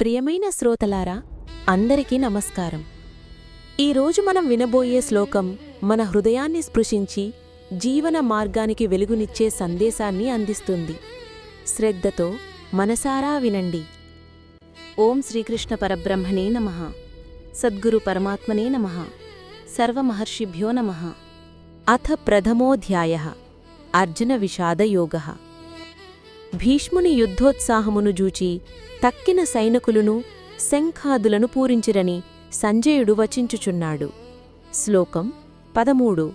ప్రియమైన శ్రోతలారా అందరికీ నమస్కారం. ఈరోజు మనం వినబోయే శ్లోకం మన హృదయాన్ని స్పృశించి జీవన మార్గానికి వెలుగునిచ్చే సందేశాన్ని అందిస్తుంది. శ్రద్ధతో మనసారా వినండి. ఓం శ్రీకృష్ణ పరబ్రహ్మణే నమ. సద్గురు పరమాత్మనే నమ. సర్వమహర్షిభ్యో నమ. అథ ప్రథమోధ్యాయ. అర్జున విషాదయోగ భీష్ముని యుద్ధోత్సాహమును జూచి తక్కిన సైనికులను శంఖాదులను పూరించిరని సంజయుడు వచించుచున్నాడు. శ్లోకం పదమూడు.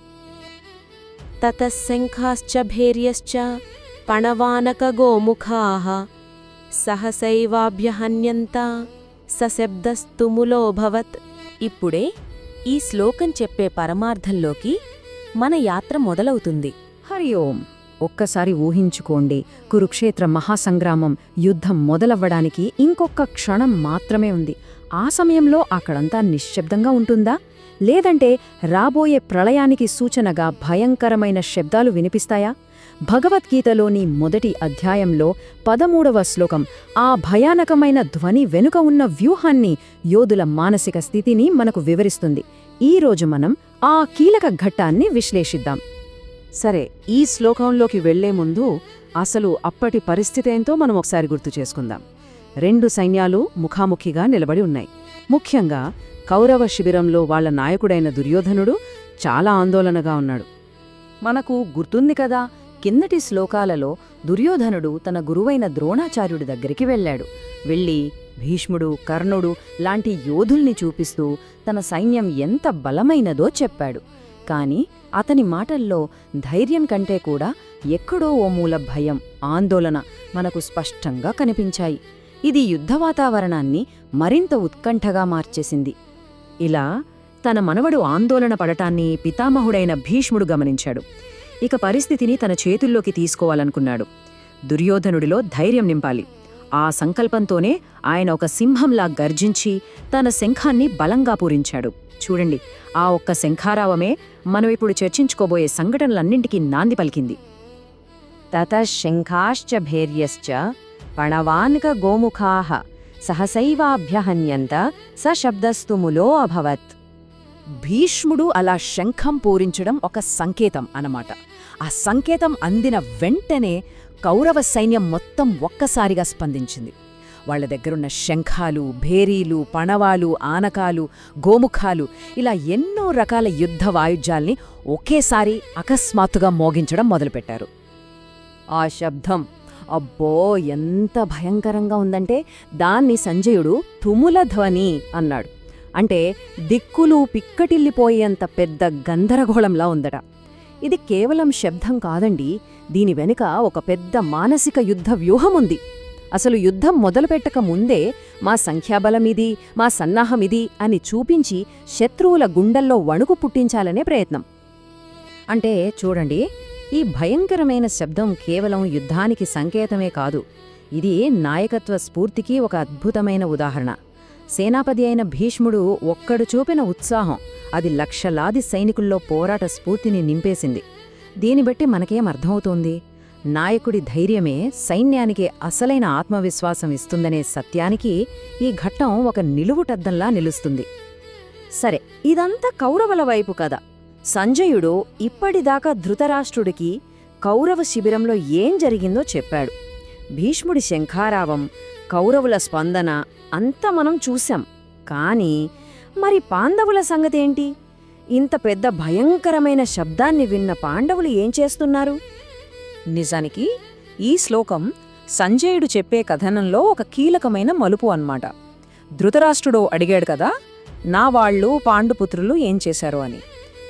తతశంఖాశ్చ భేర్యశ్చ పణవానకగోముఖాః సహసైవాభ్యహన్యంత సశబ్దస్తుములోభవత్ ఇప్పుడే ఈ శ్లోకం చెప్పే పరమార్థంలోకి మన యాత్ర మొదలవుతుంది. హరి ఓం. ఒక్కసారి ఊహించుకోండి కురుక్షేత్ర మహాసంగ్రామం యుద్ధం మొదలవ్వడానికి ఇంకొక క్షణం మాత్రమే ఉంది. ఆ సమయంలో అక్కడంతా నిశ్శబ్దంగా ఉంటుందా? లేదంటే రాబోయే ప్రళయానికి సూచనగా భయంకరమైన శబ్దాలు వినిపిస్తాయా? భగవద్గీతలోని మొదటి అధ్యాయంలో పదమూడవ శ్లోకం ఆ భయానకమైన ధ్వని వెనుక ఉన్న వ్యూహాన్ని యోధుల మానసిక స్థితిని మనకు వివరిస్తుంది. ఈరోజు మనం ఆ కీలక ఘట్టాన్ని విశ్లేషిద్దాం. సరే ఈ శ్లోకంలోకి వెళ్ళే ముందు అసలు అప్పటి పరిస్థితి ఏంతో మనం ఒకసారి గుర్తు చేసుకుందాం. రెండు సైన్యాలు ముఖాముఖిగా నిలబడి ఉన్నాయి. ముఖ్యంగా కౌరవ శిబిరంలో వాళ్ళ నాయకుడైన దుర్యోధనుడు చాలా ఆందోళనగా ఉన్నాడు. మనకు గుర్తుంది కదా కిందటి శ్లోకాలలో దుర్యోధనుడు తన గురువైన ద్రోణాచార్యుడి దగ్గరికి వెళ్ళాడు. వెళ్ళి భీష్ముడు కర్ణుడు లాంటి యోధుల్ని చూపిస్తూ తన సైన్యం ఎంత బలమైనదో చెప్పాడు. కాని అతని మాటల్లో ధైర్యం కంటే కూడా ఎక్కడో ఓ మూల భయం ఆందోళన మనకు స్పష్టంగా కనిపించాయి. ఇది యుద్ధ వాతావరణాన్ని మరింత ఉత్కంఠగా మార్చేసింది. ఇలా తన మనవడు ఆందోళన పడటాన్ని పితామహుడైన భీష్ముడు గమనించాడు. ఇక పరిస్థితిని తన చేతుల్లోకి తీసుకోవాలనుకున్నాడు. దుర్యోధనుడిలో ధైర్యం నింపాలి. ఆ సంకల్పంతోనే ఆయన ఒక సింహంలా గర్జించి తన శంఖాన్ని బలంగా పూరించాడు. చూడండి ఆ ఒక్క శంఖారావమే మనం ఇప్పుడు చర్చించుకోబోయే సంఘటనలన్నింటికీ నాంది పలికింది. తత శంఖాశ్చ భేర్యశ్చ పణవాన్క గోముఖాహ సహసైవాభ్యహన్యంత సశబ్దస్తుములో అభవత్. భీష్ముడు అలా శంఖం పూరించడం ఒక సంకేతం అన్నమాట. ఆ సంకేతం అందిన వెంటనే కౌరవ సైన్యం మొత్తం ఒక్కసారిగా స్పందించింది. వాళ్ళ దగ్గరున్న శంఖాలు భేరీలు పణవాలు ఆనకాలు గోముఖాలు ఇలా ఎన్నో రకాల యుద్ధ వాయుజ్యాల్ని ఒకేసారి అకస్మాత్తుగా మోగించడం మొదలుపెట్టారు. ఆ శబ్దం అబ్బో ఎంత భయంకరంగా ఉందంటే దాన్ని సంజయుడు తుముల ధ్వని అన్నాడు. అంటే దిక్కులు పిక్కటిల్లిపోయేంత పెద్ద గందరగోళంలా ఉందట. ఇది కేవలం శబ్దం కాదండి. దీని వెనుక ఒక పెద్ద మానసిక యుద్ధ వ్యూహముంది. అసలు యుద్ధం మొదలుపెట్టక ముందే మా సంఖ్యాబలమిది మా సన్నాహమిది అని చూపించి శత్రువుల గుండెల్లో వణుకు పుట్టించాలనే ప్రయత్నం. అంటే చూడండి ఈ భయంకరమైన శబ్దం కేవలం యుద్ధానికి సంకేతమే కాదు. ఇది నాయకత్వ స్ఫూర్తికి ఒక అద్భుతమైన ఉదాహరణ. సేనాపతి అయిన భీష్ముడు ఒక్కడు చూపిన ఉత్సాహం. అది లక్షలాది సైనికుల్లో పోరాట స్ఫూర్తిని నింపేసింది. దీని బట్టి మనకేం అర్థమవుతోంది? నాయకుడి ధైర్యమే సైన్యానికి అసలైన ఆత్మవిశ్వాసం ఇస్తుందనే సత్యానికి ఈ ఘట్టం ఒక నిలువుటద్దంలా నిలుస్తుంది. సరే ఇదంతా కౌరవల వైపు కదా సంజయుడు ఇప్పటిదాకా ధృతరాష్ట్రుడికి కౌరవ శిబిరంలో ఏం జరిగిందో చెప్పాడు. భీష్ముడి శంఖారావం కౌరవుల స్పందన అంతా మనం చూశాం. కానీ మరి పాండవుల సంగతేంటి? ఇంత పెద్ద భయంకరమైన శబ్దాన్ని విన్న పాండవులు ఏం చేస్తున్నారు? నిజానికి ఈ శ్లోకం సంజయుడు చెప్పే కథనంలో ఒక కీలకమైన మలుపు అన్నమాట. ధృతరాష్ట్రుడు అడిగాడు కదా నా వాళ్ళు పాండుపుత్రులు ఏం చేశారు అని.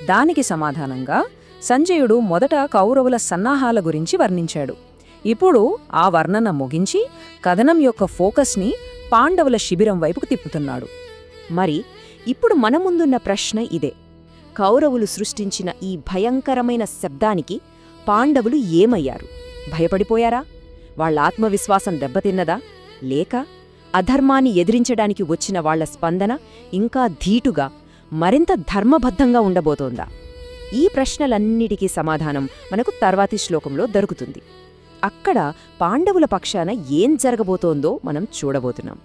దానికి సమాధానంగా సంజయుడు మొదట కౌరవుల సన్నాహాల గురించి వర్ణించాడు. ఇప్పుడు ఆ వర్ణన ముగించి కథనం యొక్క ఫోకస్ని పాండవుల శిబిరం వైపుకు తిప్పుతున్నాడు. మరి ఇప్పుడు మన ముందున్న ప్రశ్న ఇదే. కౌరవులు సృష్టించిన ఈ భయంకరమైన శబ్దానికి పాండవులు ఏమయ్యారు? భయపడిపోయారా? వాళ్ళ ఆత్మవిశ్వాసం దెబ్బతిన్నదా? లేక అధర్మాన్ని ఎదిరించడానికి వచ్చిన వాళ్ళ స్పందన ఇంకా ధీటుగా మరింత ధర్మబద్ధంగా ఉండబోతోందా? ఈ ప్రశ్నలన్నిటికీ సమాధానం మనకు తర్వాతి శ్లోకంలో దొరుకుతుంది. అక్కడ పాండవుల పక్షాన ఏం జరగబోతోందో మనం చూడబోతున్నాం.